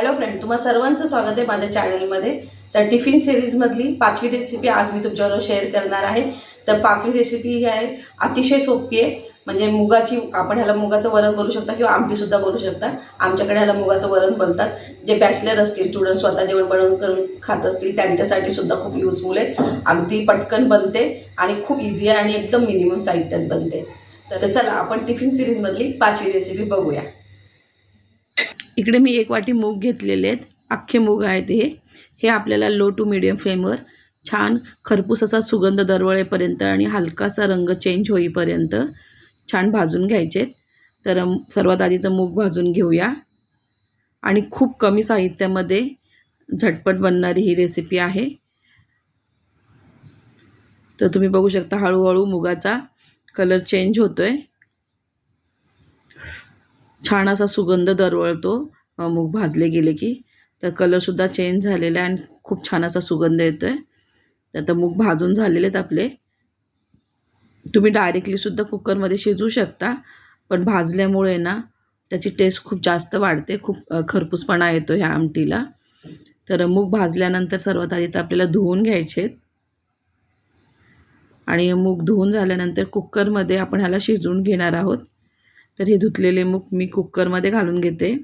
Hello friend तुम्हा सर्वांचं स्वागत आहे माझ्या चॅनलमध्ये तर टिफिन सिरीजमधली पाचवी रेसिपी आज मी तुमच्याबरोबर शेअर करणार आहे. तर पाचवी रेसिपी ही आहे अतिशय सोपी आहे. म्हणजे मुगाची आपण ह्याला मुगाचं वरण बोलू शकता किंवा आमटीसुद्धा बोलू शकता. आमच्याकडे ह्याला मुगाचं वरण बोलतात जे बॅचलर असतील स्टुडंट स्वतः जेवण बनवून करून खात असतील त्यांच्यासाठी सुद्धा खूप युजफुल आहे. अगदी पटकन बनते आणि खूप इझी आहे आणि एकदम मिनिमम साहित्यात बनते. तर चला आपण टिफिन सिरीजमधली पाचवी रेसिपी बघूया. इकडे मी एक वाटी मूग घेतलेले आहेत. अख्खे मूग आहेत हे. हे आपल्याला लो टू मिडियम फ्लेमवर छान खरपूस असा सुगंध दरवळेपर्यंत आणि हलकासा रंग चेंज होईपर्यंत छान भाजून घ्यायचे तर सर्वात आधी तर मूग भाजून घेऊया. आणि खूप कमी साहित्यामध्ये झटपट बनणारी ही रेसिपी आहे. तर तुम्ही बघू शकता हळूहळू मुगाचा कलर चेंज होतो आहे छान असा सुगंध दरवळतो. मूग भाजले गेले की. तर कलरसुद्धा चेंज झालेला आहे आणि खूप छान असा सुगंध येतो आहे तर आता मूग भाजून झालेले आहेत आपले. तुम्ही डायरेक्टलीसुद्धा कुकरमध्ये शिजवू शकता. पण भाजल्यामुळे ना त्याची टेस्ट खूप जास्त वाढते. खूप खरपूसपणा येतो ह्या आमटीला. तर मूग भाजल्यानंतर सर्वात आधी तर आपल्याला धुवून घ्यायचे आहेत. आणि मूग धुवून झाल्यानंतर कुकरमध्ये आपण ह्याला शिजवून घेणार आहोत. तर हे धुतलेले मूग मी कुकरमध्ये घालून घेते.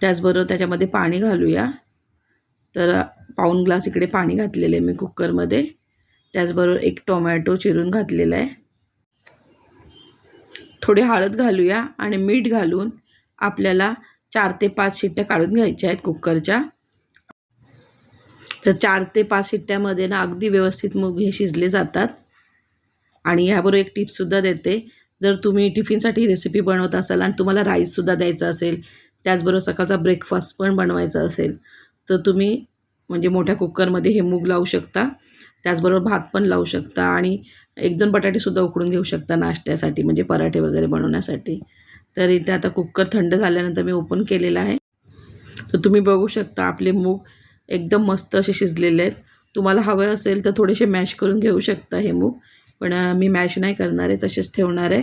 त्याचबरोबर त्याच्यामध्ये पाणी घालूया. तर पाऊण ग्लास इकडे पाणी घातलेलं आहे मी कुकरमध्ये. त्याचबरोबर एक टोमॅटो चिरून घातलेला आहे. थोडी हळद घालूया आणि मीठ घालून आपल्याला चार ते पाच शिट्ट्या काढून घ्यायच्या आहेत कुकरच्या. तर चार ते पाच शिट्ट्यामध्ये ना अगदी व्यवस्थित मूग हे शिजले जातात. आणि ह्याबरोबर एक टिपसुद्धा देते. जर तुम्ही टिफिनसाठी रेसिपी बनवत असाल आणि तुम्हाला राईससुद्धा द्यायचा असेल त्याचबरोबर सकाळचा ब्रेकफास्ट पण बनवायचा असेल तर तुम्ही म्हणजे मोठ्या कुकरमध्ये हे मूग लावू शकता. त्याचबरोबर भात पण लावू शकता आणि एक दोन बटाटेसुद्धा उकडून घेऊ शकता नाश्त्यासाठी म्हणजे पराठे वगैरे बनवण्यासाठी. तर इथे आता कुकर थंड झाल्यानंतर मी ओपन केलेला आहे. तर तुम्ही बघू शकता आपले मूग एकदम मस्त असे शिजलेले आहेत. तुम्हाला हवं असेल तर थोडेसे मॅश करून घेऊ शकता हे मूग. पण मी मॅश नाही करणार आहे तसेच ठेवणार आहे.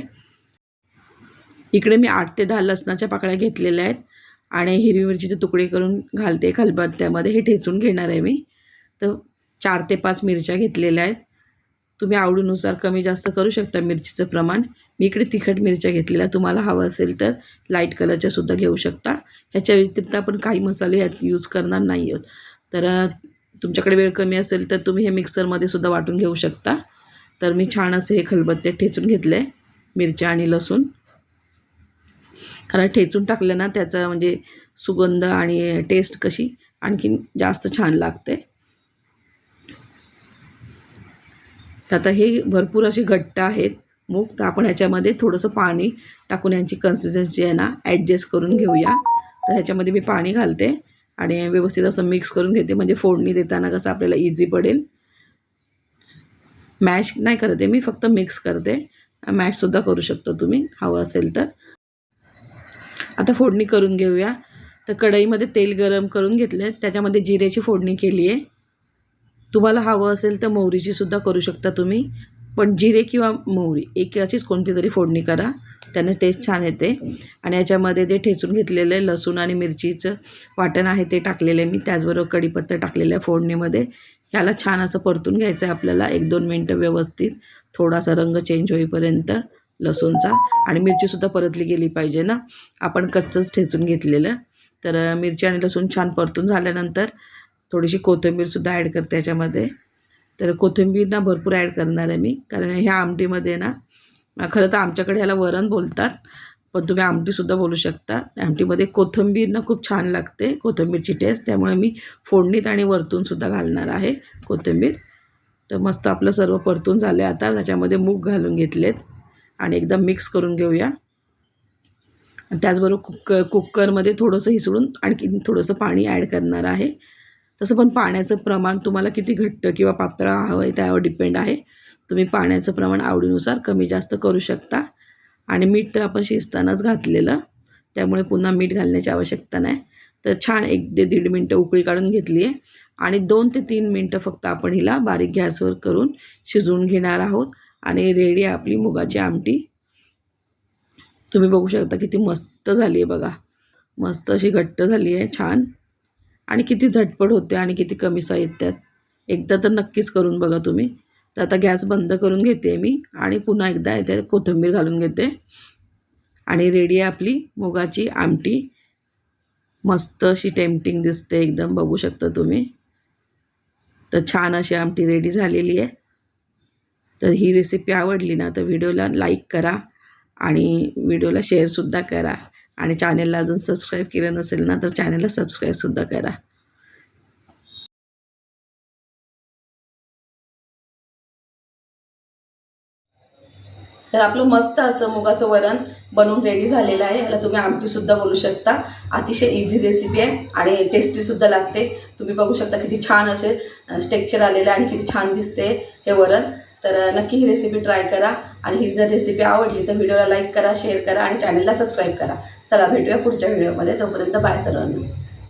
इकडे मी आठ ते दहा लसणाच्या पाकळ्या घेतलेल्या आहेत आणि हिरवी मिरचीचे तुकडे करून घालते खलबत्त्यामध्ये. हे ठेचून घेणार आहे मी. तर चार ते पाच मिरच्या घेतलेल्या आहेत. तुम्ही आवडीनुसार कमी जास्त करू शकता मिरचीचं प्रमाण. मी इकडे तिखट मिरच्या घेतलेल्या तुम्हाला हवं असेल तर लाइट कलरच्या सुद्धा घेऊ शकता. ह्याच्या व्यतिरिक्त आपण काही मसाले यात यूज करणार नाही आहोत. तर तुमच्याकडे वेळ कमी असेल तर तुम्ही हे मिक्सरमध्ये सुद्धा वाटून घेऊ शकता. तर मी छान असे हे खलबत्ते ठेचून घेतले आहे मिरच्या आणि लसूण. कारण ठेचून टाकलं ना त्याचा म्हणजे सुगंध आणि टेस्ट कशी आणखीन जास्त छान लागते. तर आता हे भरपूर असे घट्ट आहेत. मूग तर आपण ह्याच्यामध्ये थोडंसं पाणी टाकून यांची कन्सिस्टन्सी आहे ना ॲडजस्ट करून घेऊया. तर ह्याच्यामध्ये मी पाणी घालते आणि व्यवस्थित असं मिक्स करून घेते. म्हणजे फोडणी देताना कसं आपल्याला इझी पडेल. मॅश नाही करते मी फक्त मिक्स करते. मॅशसुद्धा करू शकतो तुम्ही हवं असेल तर. आता फोडणी करून घेऊया. तर कढईमध्ये तेल गरम करून घेतले त्याच्यामध्ये जिऱ्याची फोडणी केली आहे. तुम्हाला हवं असेल तर मोहरीची सुद्धा करू शकता तुम्ही. पण जिरे किंवा मोहरी एकाचीच कोणती तरी फोडणी करा. त्याने टेस्ट छान येते. आणि याच्यामध्ये जे ठेचून घेतलेलं आहे लसूण आणि मिरचीचं वाटण आहे ते टाकलेलं आहे मी. त्याचबरोबर कढीपत्ता टाकलेलं आहे फोडणीमध्ये. ह्याला छान असं परतून घ्यायचं आहे आपल्याला. एक दोन मिनटं व्यवस्थित. थोडासा रंग चेंज होईपर्यंत लसूणचा. आणि मिरचीसुद्धा परतली गेली पाहिजे ना? आपण कच्चंच ठेचून घेतलेलं. तर मिरची आणि लसूण छान परतून झाल्यानंतर थोडीशी कोथिंबीरसुद्धा ॲड करते याच्यामध्ये. तर कोथिंबीर ना भरपूर ॲड करणार आहे मी. कारण ह्या आमटीमध्ये ना खरं तर आमच्याकडे ह्याला वरण बोलतात. पण तुम्ही आमटीसुद्धा बोलू शकता. आमटीमध्ये कोथिंबीर ना खूप छान लागते. कोथिंबीरची टेस्ट त्यामुळे मी फोडणीत आणि वरतूनसुद्धा घालणार आहे कोथिंबीर. तर मस्त आपलं सर्व परतून झालं आहे आता. त्याच्यामध्ये मूग घालून घेतलेत. आणि एकदम मिक्स करून घेऊया. आणि त्याचबरोबर कुक कुकरमध्ये थोडंसं हिसळून आणखी थोडंसं पाणी ॲड करणार आहे. तसं पण पाण्याचं प्रमाण तुम्हाला किती घट्ट किंवा पातळ हवं आहे त्यावर डिपेंड आहे. तुम्ही पाण्याचं प्रमाण आवडीनुसार कमी जास्त करू शकता. आणि मीठ तर आपण शिजतानाच घातलेलं. त्यामुळे पुन्हा मीठ घालण्याची आवश्यकता नाही. तर छान एक ते दीड मिनटं उकळी काढून घेतली आहे आणि दोन ते तीन मिनटं फक्त आपण हिला बारीक गॅसवर करून शिजवून घेणार आहोत. आणि रेडी आहे आपली मुगाची आमटी. तुम्ही बघू शकता किती मस्त झाली आहे बघा. मस्त अशी घट्ट झाली आहे छान. आणि किती झटपट होते आणि किती कमी साहित्यात. एकदा तर नक्कीच करून बघा तुम्ही. तर आता गॅस बंद करून घेते मी आणि पुन्हा एकदा याच्यात कोथिंबीर घालून घेते. आणि रेडी आहे आपली मुगाची आमटी. मस्त अशी टेम्पटिंग दिसते एकदम बघू शकता तुम्ही. तर छान अशी आमटी रेडी झालेली आहे. तर ही रेसिपी आवडली ना तर व्हिडिओला लाईक करा आणि व्हिडिओला शेअरसुद्धा करा. आणि चॅनेलला अजून सबस्क्राईब केलं नसेल ना तर चॅनेलला सबस्क्राईबसुद्धा करा. तर आपलं मस्त असं मुगाचं वरण बनवून रेडी झालेलं आहे. याला तुम्ही आमटीसुद्धा बोलू शकता. अतिशय इझी रेसिपी आहे आणि टेस्टीसुद्धा लागते. तुम्ही बघू शकता किती छान असे स्टेक्चर आलेलं आहे आणि किती छान दिसते हे वरण. तर नक्की ही रेसिपी ट्राय करा आणि ही जर रेसिपी आवडली तर व्हिडिओला लाईक करा शेअर करा आणि चॅनलला सबस्क्राईब करा. चला भेटूया पुढच्या व्हिडिओमध्ये तोपर्यंत बाय सर्वांना.